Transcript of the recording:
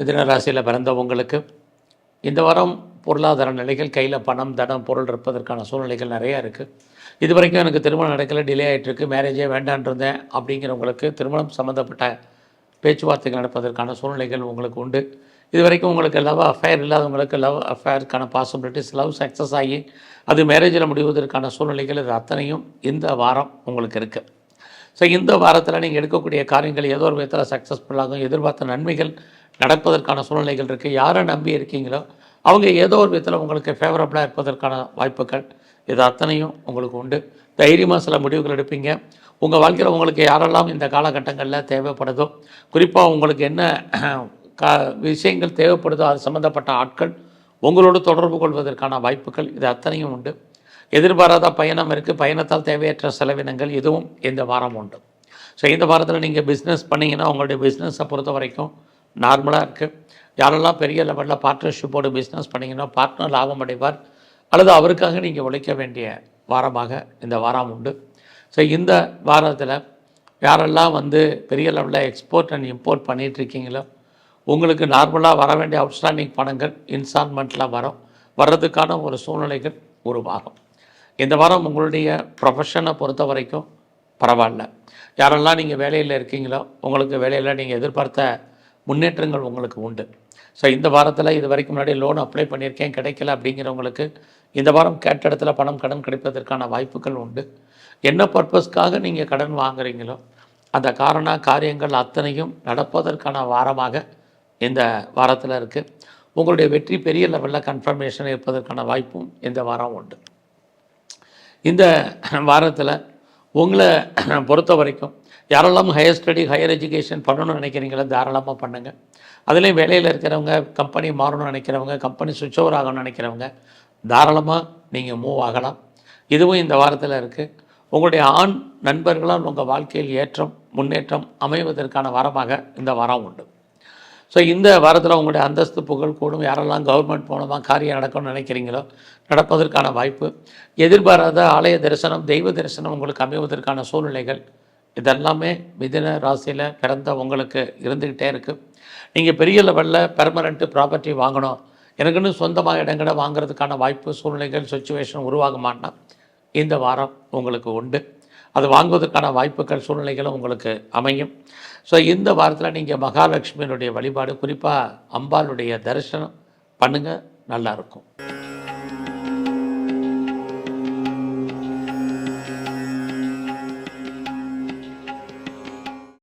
மிதுன ராசியில் பிறந்தவங்களுக்கு இந்த வாரம் பொருளாதார நிலைகள் கையில் பணம் தனம் பொருள் இருப்பதற்கான சூழ்நிலைகள் நிறையா இருக்குது இது வரைக்கும் எனக்கு திருமணம் நடக்கல டிலே ஆகிட்டுருக்கு மேரேஜே வேண்டான் இருந்தேன் அப்படிங்கிறவங்களுக்கு திருமணம் சம்மந்தப்பட்ட பேச்சுவார்த்தைகள் நடப்பதற்கான சூழ்நிலைகள் உங்களுக்கு உண்டு. இது வரைக்கும் உங்களுக்கு லவ் அஃபேர் இல்லாதவங்களுக்கு லவ் அஃபேருக்கான பாசிபிலிட்டிஸ் லவ் சக்ஸஸ் ஆகி அது மேரேஜில் முடிவதற்கான சூழ்நிலைகள் இது அத்தனையும் இந்த வாரம் உங்களுக்கு இருக்குது ஸோ இந்த வாரத்தில் நீங்கள் எடுக்கக்கூடிய காரியங்கள் ஏதோ ஒரு விதத்தில் சக்ஸஸ்ஃபுல்லாகும் எதிர்பார்த்த நன்மைகள் நடப்பதற்கான சூழ்நிலைகள் இருக்குது யாரை நம்பி இருக்கீங்களோ அவங்க ஏதோ ஒரு விதத்தில் உங்களுக்கு ஃபேவரபுளாக இருப்பதற்கான வாய்ப்புகள் இது அத்தனையும் உங்களுக்கு உண்டு. தைரியமாக சில முடிவுகள் எடுப்பீங்க. உங்கள் வாழ்க்கையில் உங்களுக்கு யாரெல்லாம் இந்த காலகட்டங்களில் தேவைப்படுதோ குறிப்பாக உங்களுக்கு என்ன கா விஷயங்கள் தேவைப்படுதோ அது சம்மந்தப்பட்ட ஆட்கள் உங்களோடு தொடர்பு கொள்வதற்கான வாய்ப்புகள் இது அத்தனையும் உண்டு. எதிர்பாராத பயணம் இருக்குது பயணத்தால் தேவையற்ற செலவினங்கள் இதுவும் இந்த வாரம் உண்டு. ஸோ இந்த வாரத்தில் நீங்கள் பிஸ்னஸ் பண்ணிங்கன்னா உங்களுடைய பிஸ்னஸை பொறுத்த வரைக்கும் நார்மலாக இருக்குது யாரெல்லாம் பெரிய லெவலில் பார்ட்னர்ஷிப்போடு பிஸ்னஸ் பண்ணிங்கன்னா பார்ட்னர் லாபம் அடைவார். அல்லது அவருக்காக நீங்கள் உழைக்க வேண்டிய வாரமாக இந்த வாரம் உண்டு. ஸோ இந்த வாரத்தில் யாரெல்லாம் வந்து பெரிய லெவலில் எக்ஸ்போர்ட் அண்ட் இம்போர்ட் பண்ணிகிட்ருக்கீங்களோ உங்களுக்கு நார்மலாக வர வேண்டிய அவுட்ஸ்டாண்டிங் பணங்கள் இன்ஸ்டால்மெண்ட்டில் வரும். வர்றதுக்கான ஒரு சூழ்நிலைகள் உருவாகும். இந்த வாரம் உங்களுடைய ப்ரொஃபஷனை பொறுத்த வரைக்கும் பரவாயில்ல. யாரெல்லாம் நீங்கள் வேலையில் இருக்கீங்களோ உங்களுக்கு வேலையில் நீங்கள் எதிர்பார்த்த முன்னேற்றங்கள் உங்களுக்கு உண்டு. ஸோ இந்த வாரத்தில் இது வரைக்கும் முன்னாடி லோன் அப்ளை பண்ணியிருக்கேன் கிடைக்கல அப்படிங்கிறவங்களுக்கு இந்த வாரம் கேட்ட இடத்துல பணம் கடன் கிடைப்பதற்கான வாய்ப்புகள் உண்டு. என்ன பர்பஸ்க்காக நீங்கள் கடன் வாங்குறீங்களோ அந்த காரண காரியங்கள் அத்தனையும் நடப்பதற்கான வாரமாக இந்த வாரத்தில் இருக்குது உங்களுடைய வெற்றி பெரிய லெவலில் கன்ஃபர்மேஷன் இருப்பதற்கான வாய்ப்பும் இந்த வாரம் உண்டு. இந்த வாரத்தில் உங்களை பொறுத்த வரைக்கும் யாரெல்லாம் ஹையர் ஸ்டடி ஹையர் எஜுகேஷன் பண்ணணும்னு நினைக்கிறீங்களோ தாராளமாக பண்ணுங்கள் அதுலேயும் வேலையில் இருக்கிறவங்க கம்பெனி மாறணும்னு நினைக்கிறவங்க கம்பெனி சுவிட்ச் ஓவர் ஆகணும்னு நினைக்கிறவங்க தாராளமாக நீங்கள் மூவ் ஆகலாம். இதுவும் இந்த வாரத்தில் இருக்குது உங்களுடைய ஆண் நண்பர்களால் உங்கள் வாழ்க்கையில் ஏற்றம் முன்னேற்றம் அமைவதற்கான வாரமாக இந்த வாரம் உண்டு. ஸோ இந்த வாரத்தில் உங்களுடைய அந்தஸ்து புகழ் கூடும். யாரெல்லாம் கவர்மெண்ட் மூலமாக காரியம் நடக்கணும்னு நினைக்கிறீங்களோ நடப்பதற்கான வாய்ப்பு. எதிர்பாராத ஆலய தரிசனம் தெய்வ தரிசனம் உங்களுக்கு அமைவதற்கான சூழ்நிலைகள் இதெல்லாமே மிதின ராசியில் பிறந்த உங்களுக்கு இருந்துக்கிட்டே இருக்குது நீங்கள் பெரிய லெவலில் பெர்மனண்ட்டு ப்ராப்பர்ட்டி வாங்கணும். எனக்குன்னு சொந்தமாக இடங்களை வாங்குறதுக்கான வாய்ப்பு சூழ்நிலைகள் சுச்சுவேஷன் உருவாகுமான்னா இந்த வாரம் உங்களுக்கு உண்டு. அது வாங்குவதற்கான வாய்ப்புகள் சூழ்நிலைகளும் உங்களுக்கு அமையும். ஸோ இந்த வாரத்தில் நீங்கள் மகாலட்சுமியினுடைய வழிபாடு குறிப்பாக அம்பாளுடைய தரிசனம் பண்ணுங்கள் நல்லாயிருக்கும்